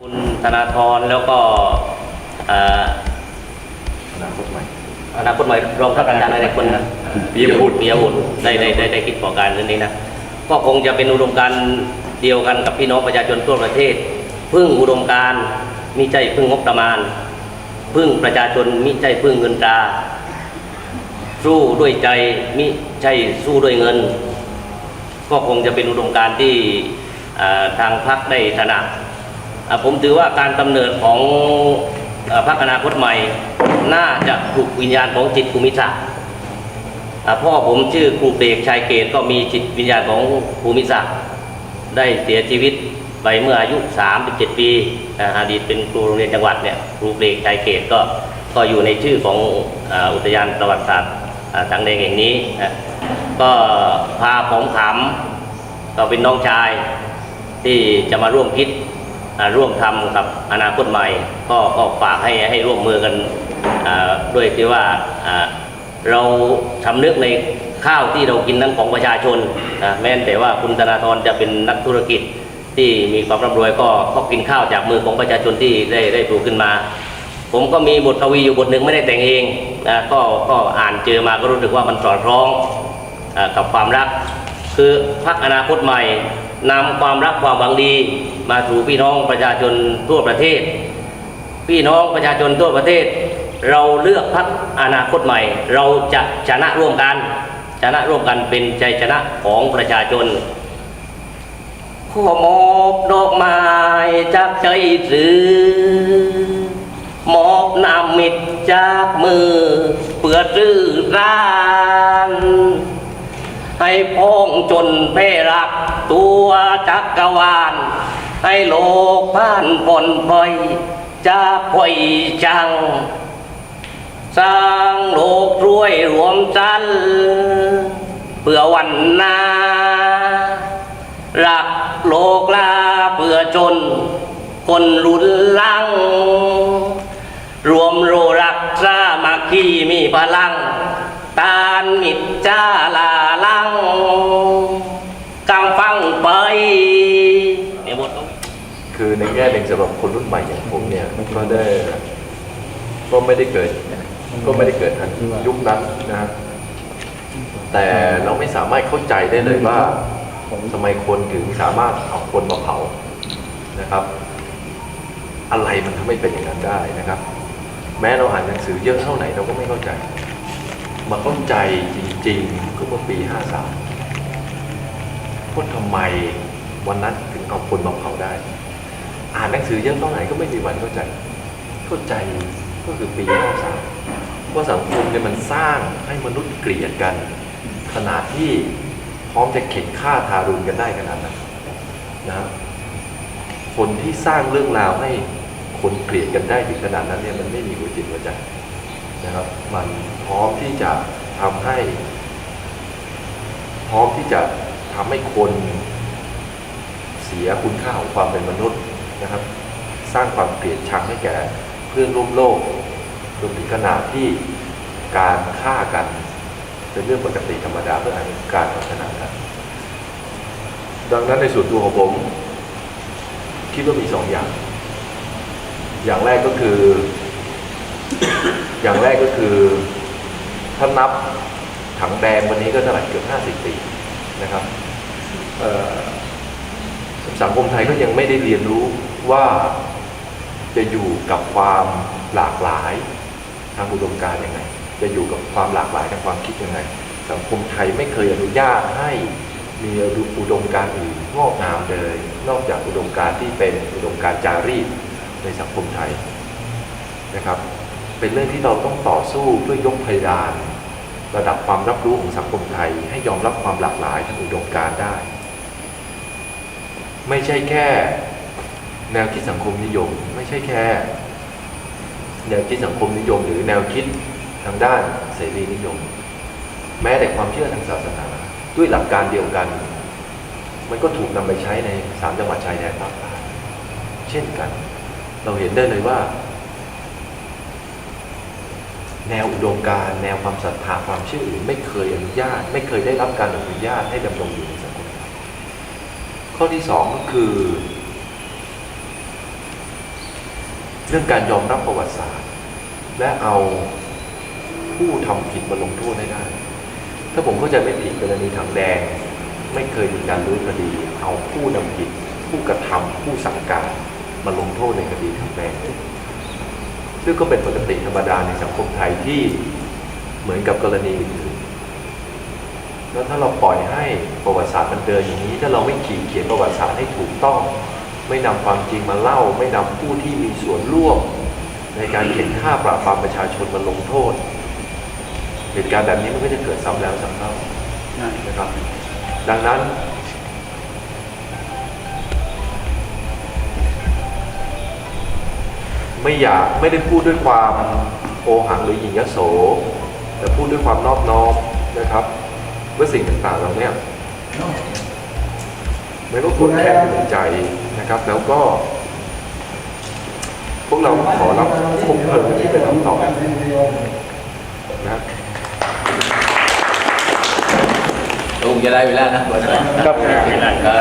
คุณธนาธรแล้วก็เอ่ออนาคตใหม่อนาคตใหม่รองท่านอาจารย์อะไรคนนะปิยบุตรปิยบุตรได้ได้ได้ได้คิดก่อการเรื่องนี้นะก็คงจะเป็นอุดมการณ์เดียวกันกับพี่น้องประชาชนทั่วประเทศ พึ่งอุดมการณ์มิใช่พึ่งงบประมาณ พึ่งประชาชนมิใช่พึ่งเงินตราสู้ด้วยใจมิใช่สู้ด้วยเงิน ก็คงจะเป็นอุดมการณ์ที่เอ่อทางพรรคได้ถนัดอะ ผมถือว่าการกำเนิดของอพรรคอนาคตใหม่ น่าจะถูกวิญญาณของจิตภูมิศักดิ์พ่อผมชื่อครูเปกชายเกตก็มีจิตวิญญาณของภูมิศักดิ์ได้เสียชีวิตไปเมื่ออายุ 37 ปีอะอดีตเป็นครูโรงเรียนจังหวัดเนี่ยครูเปกชายเกตก็ก็อยู่ในชื่อของอ,อุทยานประวัติศาสตร์อ่าสังแดงแห่งนี้นะก็พาผมขำก็เป็นน้องชายที่จะมาร่วมคิด ร่วมทำกับอนาคตใหม่ ก็ก็ฝากให้ให้ร่วมมือกันด้วยที่ว่าเราทำนึกในข้าวที่เรากินนั้นของประชาชนนะแม้แต่ว่าคุณธนาธรจะเป็นนักธุรกิจที่มีความร่ำรวยก็ก็กินข้าวจากมือของประชาชนที่ได้ได้ปลูกขึ้นมา ผมก็มีบทกวีอยู่บทหนึ่งไม่ได้แต่งเองนะก็ก็อ่านเจอมาก็รู้สึกว่ามันสอดคล้องอกับความรัก คือพักอนาคตใหม่ นำความรักความหวังดี มาสู่พี่น้องประชาชนทั่วประเทศ พี่น้องประชาชนทั่วประเทศ เราเลือกพักอนาคตใหม่ เราจะชนะร่วมกันชนะร่วมกันเป็นใจชนะของประชาชนขอมอบดอกไม้จากใจสื่อมอบน้ำมิตรจากมือ เปื่อซื้อร้าน ให้พ้องจนเพรักตัวจักรวาล ให้โลกผ่านผลพลอยจากพอยจัง สร้างโลกรวยรวมจันเพื่อวันหน้ารักโลกลาเพื่อจน คนรุนลัง รวมโรรักสามัคคีมีพลัง ตานมิตรจ้าลาลังกังฟังไปเนี่ยหมดคือในแง่หนึ่งสำหรับคนรุ่นใหม่อย่างผมเนี่ยก็ได้ก็ไม่ได้เกิด ก็ไม่ได้เกิดทันยุคนั้นนะแต่เราไม่สามารถเข้าใจได้เลยว่าทำไมคนถึงสามารถเอาคนมาเผานะครับ อะไรมันทำให้เป็นอย่างนั้นได้นะครับ แม้เราอ่านหนังสือเยอะเท่าไหร่เราก็ไม่เข้าใจ มาเข้าใจจริงๆก็เมื่อปี 53ว่าทำไมวันนั้นถึงเอาคนมาเผาได้ อ่านหนังสือเยอะเท่าไหร่ก็ไม่มีวันเข้าใจ เข้าใจก็คือปี 53 ว่าสังคมเนี่ยมันสร้างให้มนุษย์เกลียดกัน ขนาดที่พร้อมจะเข็นฆ่าทารุณกันได้ขนาดนั้นนะครับคนที่สร้างเรื่องราวให้คนเกลียดกันได้ถึงขนาดนั้นเนี่ยมันไม่มีหัวจิตหัวใจ นะครับมันพร้อมที่จะทำให้ พร้อมที่จะทำให้คนเสียคุณค่าของความเป็นมนุษย์นะครับ สร้างความเกลียดชังให้แก่เพื่อนร่วมโลกรวมถึงขนาดที่การฆ่ากันเป็นเรื่องปกติธรรมดาเพื่อการพัฒนากันดังนั้นในส่วนตัวของผมคิดว่ามีสองอย่าง อย่างแรกก็คือ อย่างแรกก็คือถ้านับถังแดงวันนี้ก็เท่าไหร่เกือบห้าสิบปีนะครับสังคมไทยก็ยังไม่ได้เรียนรู้ว่าจะอยู่กับความหลากหลายทางอุดมการณ์ยังไง จะอยู่กับความหลากหลายทางความคิดยังไง สังคมไทยไม่เคยอนุญาตให้มีอุดมการณ์อื่นงอกงามเลย นอกจากอุดมการณ์ที่เป็นอุดมการณ์จารีตในสังคมไทยนะครับ เป็นเรื่องที่เราต้องต่อสู้เพื่อยกเพดาน ระดับความรับรู้ของสังคมไทย ให้ยอมรับความหลากหลายทางอุดมการได้ ไม่ใช่แค่แนวคิดสังคมนิยม ไม่ใช่แค่ แนวคิดสังคมนิยม หรือแนวคิดทางด้านเสรีนิยม แม้แต่ความเชื่อทางศาสนา ด้วยหลักการเดียวกัน มันก็ถูกนำไปใช้ในสามจังหวัดชายแดนภาคใต้เช่นกัน เราเห็นได้เลยว่า แนวอุดมการแนวความศรัทธาความเชื่ออื่นไม่เคยอนุญาต ไม่เคยได้รับการอนุญาตให้ดำรงอยู่ในสังคมข้อที่สองก็คือ เรื่องการยอมรับประวัติศาสตร์ และเอาผู้ทำผิดมาลงโทษให้ได้ ถ้าผมเข้าใจไม่ผิดกรณีถังแดง ไม่เคยมีการรื้อคดี เอาผู้นำผิด ผู้กระทำผู้สั่งการมาลงโทษในคดีถังแดง ซึ่งก็เป็นปกติธรรมดาในสังคมไทยที่เหมือนกับกรณีอื่นๆแล้วถ้าเราปล่อยให้ประวัติศาสตร์มันเดินอย่างนี้ ถ้าเราไม่ขีดเขียนประวัติศาสตร์ให้ถูกต้อง ไม่นำความจริงมาเล่า ไม่นำผู้ที่มีส่วนร่วม ในการเขียนค่าปราบปรามประชาชนมาลงโทษเหตุการณ์แบบนี้มันก็จะเกิดซ้ำแล้วซ้ำเล่านะครับ ดังนั้น ไม่อยากไม่ได้พูดด้วยความโอหังหรือหยิ่งยโส แต่พูดด้วยความนอบน้อมนะครับว่าสิ่งต่างๆเราเนี่ยมันก็ควรแค่ในใจนะครับ แล้วก็ พวกเราขอรับคบเพลิงนี้เป็นคำตอบนะครับลุงจะได้เวลานะครับเวลาก็